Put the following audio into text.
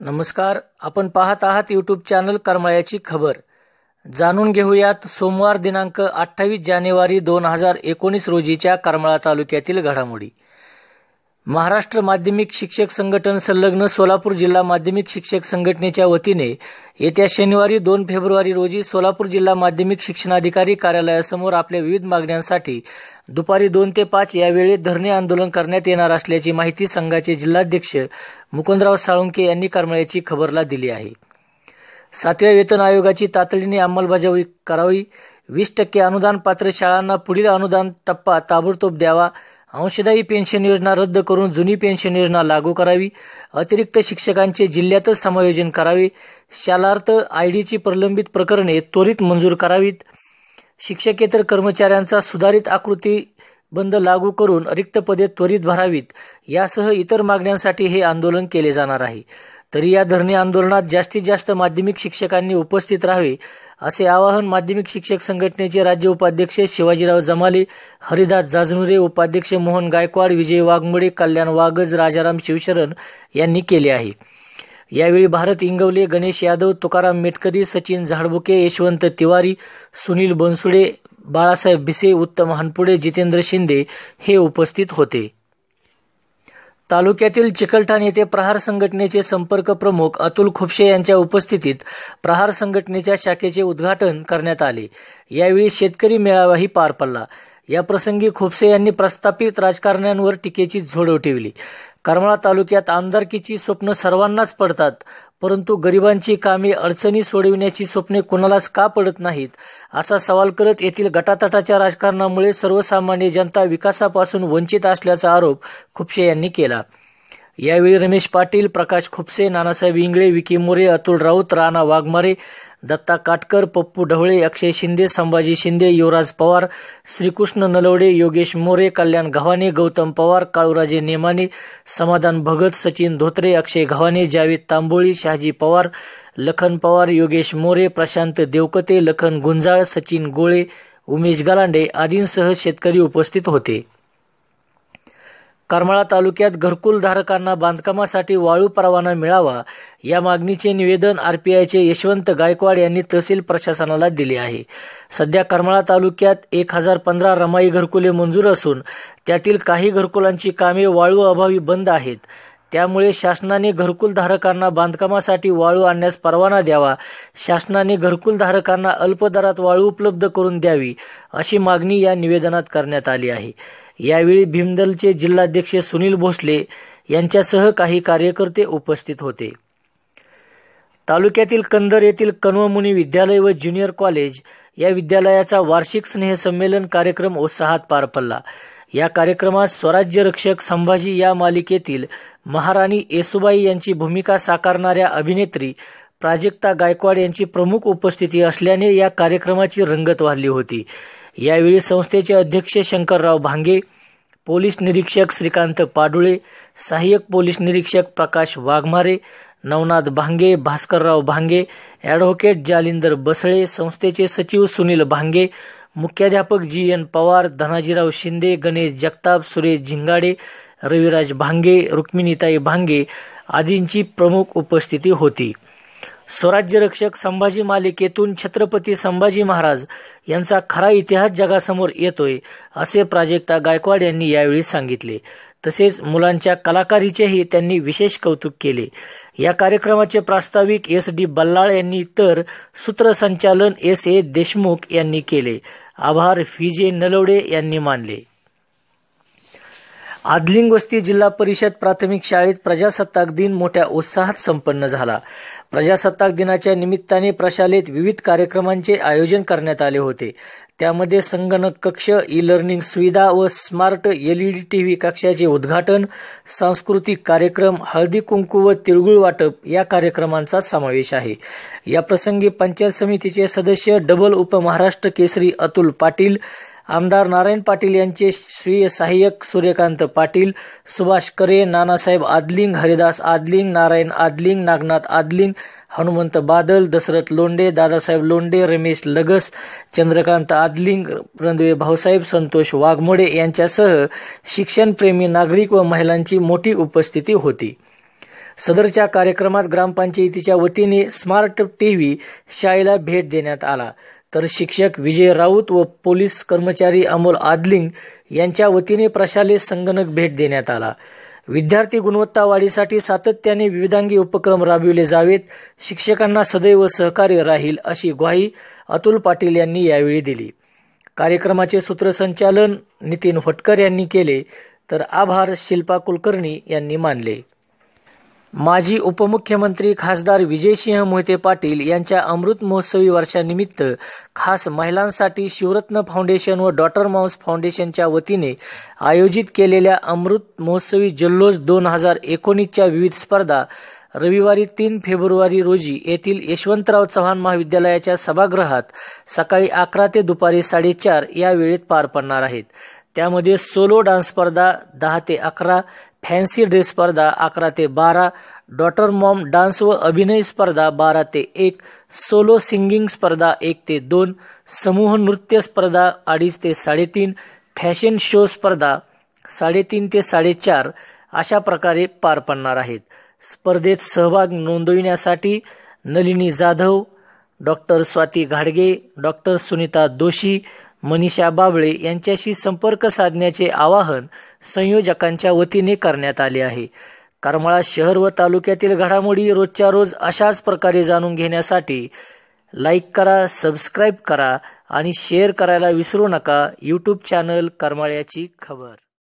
नमस्कार आपण पाहत आहात यूट्यूब चॅनल करमाळ्याची खबर. जाणून घेऊयात सोमवार दिनांक अठ्ठावीस जानेवारी दोन हजार एकोणीस रोजीच्या करमाळा तालुक्यातील घडामोडी. महाराष्ट्र माध्यमिक शिक्षक संघटन संलग्न सोलापूर जिल्हा माध्यमिक शिक्षक संघटनेच्या वतीने येत्या शनिवारी दोन फेब्रुवारी रोजी सोलापूर जिल्हा माध्यमिक शिक्षणाधिकारी कार्यालयासमोर आपल्या विविध मागण्यांसाठी दुपारी दोन ते पाच या वेळेत धरणे आंदोलन करण्यात येणार असल्याची माहिती संघाचे जिल्हाध्यक्ष मुकुंदराव साळुंके यांनी करमळ्याची खबरला दिली आहे. सातव्या वेतन आयोगाची तातडीने अंमलबजावणी करावी. वीस टक्के अनुदान पात्र शाळांना पुढील अनुदान टप्पा ताबडतोब द्यावा. अंशदायी पेन्शन योजना रद्द करून जुनी पेन्शन योजना लागू करावी. अतिरिक्त शिक्षकांचे जिल्ह्यातच समायोजन करावे. शालार्थ आयडीची प्रलंबित प्रकरणे त्वरित मंजूर करावीत. शिक्षकेतर कर्मचाऱ्यांचा सुधारित आकृती बंद लागू करून रिक्त पदे त्वरित भरावीत. यासह इतर मागण्यांसाठी हे आंदोलन केले जाणार आहे. तरी या धरणे आंदोलनात जास्तीत जास्त माध्यमिक शिक्षकांनी उपस्थित राहावे असे आवाहन माध्यमिक शिक्षक संघटनेचे राज्य उपाध्यक्ष शिवाजीराव जमाले हरिदास जाजनुरे उपाध्यक्ष मोहन गायकवाड विजय वाघमोडे कल्याण वागज राजाराम शिवशरण यांनी केले आहे. यावेळी भारत इंगवले गणेश यादव तुकाराम मेटकरी सचिन झाडबुके यशवंत तिवारी सुनील बनसुडे बाळासाहेब भिसे उत्तम हनपुडे जितेंद्र शिंदे हे उपस्थित होते. तालुक्यातील चिकलठाण येथे प्रहार संघटनेचे संपर्क प्रमुख अतुल खुपशे यांच्या उपस्थितीत प्रहार संघटनेच्या शाखेचे उद्घाटन करण्यात आले. यावेळी शेतकरी मेळावाही पार पडला. या प्रसंगी खुपसे यांनी प्रस्थापित राजकारण्यांवर टीकेची झोड उठवली. करमाळा तालुक्यात आमदारकीची स्वप्न सर्वांनाच पडतात परंतु गरिबांची कामे अडचणी सोडविण्याची स्वप्ने कुणालाच का पडत नाहीत असा सवाल करत येथील गटातटाच्या राजकारणामुळे सर्वसामान्य जनता विकासापासून वंचित असल्याचा आरोप खुपसे यांनी केला. यावेळी रमेश पाटील प्रकाश खुपसे नानासाहेब इंगळे विकी मोरे अतुल राऊत राणा वाघमारे दत्ता काटकर पप्पू ढवळे अक्षय शिंदे संभाजी शिंदे युवराज पवार श्रीकृष्ण नलवडे योगेश मोरे कल्याण घवाने गौतम पवार काळूराजे नेमाने समाधान भगत सचिन धोत्रे अक्षय घवाने जावेद तांबोळी शहाजी पवार लखन पवार योगेश मोरे प्रशांत देवकते लखन गुंजाळ सचिन गोळे उमेश गलांडे आदींसह शेतकरी उपस्थित होते. करमाळा तालुक्यात घरकुलधारकांना बांधकामासाठी वाळू परवाना मिळावा या मागणीचे निवेदन आरपीआयचे यशवंत गायकवाड यांनी तहसील प्रशासनाला दिले आहे. सध्या करमाळा तालुक्यात एक हजार पंधरा रमाई घरकुले मंजूर असून त्यातील काही घरकुलांची कामे वाळू अभावी बंद आहेत. त्यामुळे शासनाने घरकुलधारकांना बांधकामासाठी वाळू आणण्यास परवाना द्यावा. शासनाने घरकुलधारकांना अल्पदरात अल्प दरात वाळू उपलब्ध करून द्यावी अशी मागणी या निवेदनात करण्यात आली आहे. यावेळी भीमदलचे जिल्हाध्यक्ष सुनील भोसले यांच्यासह काही कार्यकर्ते उपस्थित होते. तालुक्यातील कंदर येथील कन्वमुनी विद्यालय व ज्युनियर कॉलेज या विद्यालयाचा वार्षिक स्नेहसंमेलन कार्यक्रम उत्साहात पार पडला. या कार्यक्रमात स्वराज्य रक्षक संभाजी या मालिकेतील महाराणी येसुबाई यांची भूमिका साकारणाऱ्या अभिनेत्री प्राजक्ता गायकवाड यांची प्रमुख उपस्थिती असल्याने या कार्यक्रमाची रंगत वाढली होती. यावेळी संस्थेचे अध्यक्ष शंकरराव भांगे पोलीस निरीक्षक श्रीकांत पाडुळे सहाय्यक पोलीस निरीक्षक प्रकाश वाघमारे नवनाथ भांगे भास्करराव भांगे ॲडव्होकेट जालिंदर बसळे संस्थेचे सचिव सुनील भांगे मुख्याध्यापक जी एन पवार धनाजीराव शिंदे गणेश जगताप सुरेश झिंगाडे रविराज भांगे रुक्मिणीताई भांगे आदींची प्रमुख उपस्थिती होती. स्वराज्य रक्षक संभाजी मालिकेतून छत्रपती संभाजी महाराज यांचा खरा इतिहास जगासमोर येतोय असे प्राजक्ता गायकवाड यांनी यावेळी सांगितले. तसेच मुलांच्या कलाकारीचेही त्यांनी विशेष कौतुक केले. या कार्यक्रमाचे प्रास्ताविक एस डी बल्लाळ यांनी तर सूत्रसंचालन एस ए देशमुख यांनी केले. आभार व्ही जे नलवडे यांनी मानले. आदलिंग वस्ती जिल्हा परिषद प्राथमिक शाळेत प्रजासत्ताक दिन मोठ्या उत्साहात संपन्न झाला. प्रजासत्ताक दिनाच्या निमित्ताने प्रशालेत विविध कार्यक्रमांचे आयोजन करण्यात आले होते. त्यामध्ये संगणक कक्ष ई लर्निंग सुविधा व स्मार्ट एलईडी टीव्ही कक्षाचे उद्घाटन सांस्कृतिक कार्यक्रम हळदी कुंकू व तिळगुळ वाटप या कार्यक्रमांचा समावेश आहे. या प्रसंगी पंचायत समितीचे सदस्य डबल उपमहाराष्ट्र केसरी अतुल पाटील आमदार नारायण पाटील यांचे स्वीय सहाय्यक सूर्यकांत पाटील सुभाष करे नानासाहेब आदलिंग हरिदास आदलिंग नारायण आदलिंग नागनाथ आदलिंग हनुमंत बादल दशरथ लोंडे दादासाहेब लोंडे रमेश लगस चंद्रकांत आदलिंग रणदेवे भाऊसाहेब संतोष वाघमोडे यांच्यासह शिक्षणप्रेमी नागरिक व महिलांची मोठी उपस्थिती होती. सदरच्या कार्यक्रमात ग्रामपंचायतीच्या वतीने स्मार्ट टीव्ही शाळेला भेट देण्यात आला. तर शिक्षक विजय राऊत व पोलीस कर्मचारी अमोल आदलिंग यांच्या वतीने प्रशालेय संगणक भेट देण्यात आला. विद्यार्थी गुणवत्ता वाढीसाठी सातत्याने विविधांगी उपक्रम राबविले जावेत. शिक्षकांना सदैव सहकार्य राहील अशी ग्वाही अतुल पाटील यांनी यावेळी दिली. कार्यक्रमाचे सूत्रसंचालन नितीन होटकर यांनी केले. तर आभार शिल्पा कुलकर्णी यांनी मानले. माजी उपमुख्यमंत्री खासदार विजयसिंह मोहिते पाटील यांच्या अमृत महोत्सवी वर्षानिमित्त खास महिलांसाठी शिवरत्न फाउंडेशन व डॉटर माउस फाउंडेशनच्या वतीने आयोजित केलेल्या अमृत महोत्सवी जल्लोष दोन हजार एकोणीसच्या विविध स्पर्धा रविवारी तीन फेब्रुवारी रोजी येथील यशवंतराव चव्हाण महाविद्यालयाच्या सभागृहात सकाळी अकरा ते दुपारी साडेचार या वेळेत पार पडणार आहेत. त्यामध्ये सोलो डान्स स्पर्धा दहा ते अकरा फॅन्सी ड्रेस स्पर्धा अकरा ते बारा डॉटर मॉम डान्स व अभिनय स्पर्धा बारा ते एक सोलो सिंगिंग स्पर्धा एक ते दोन समूह नृत्य स्पर्धा अडीच ते साडेतीन फॅशन शो स्पर्धा साडेतीन ते साडेचार अशा प्रकारे पार पडणार आहेत. स्पर्धेत सहभाग नोंदविण्यासाठी नलिनी जाधव डॉक्टर स्वाती घाडगे डॉक्टर सुनीता दोशी मनीषा बाबळे यांच्याशी संपर्क साधण्याचे आवाहन संयोजकांच्या वतीने करण्यात आले आहे. करमाळा शहर व तालुक्यातील घडामोडी रोजच्या रोज अशाच प्रकारे जाणून घेण्यासाठी लाईक करा सबस्क्राईब करा आणि शेअर करायला विसरू नका. यूट्यूब चॅनल करमाळ्याची खबर.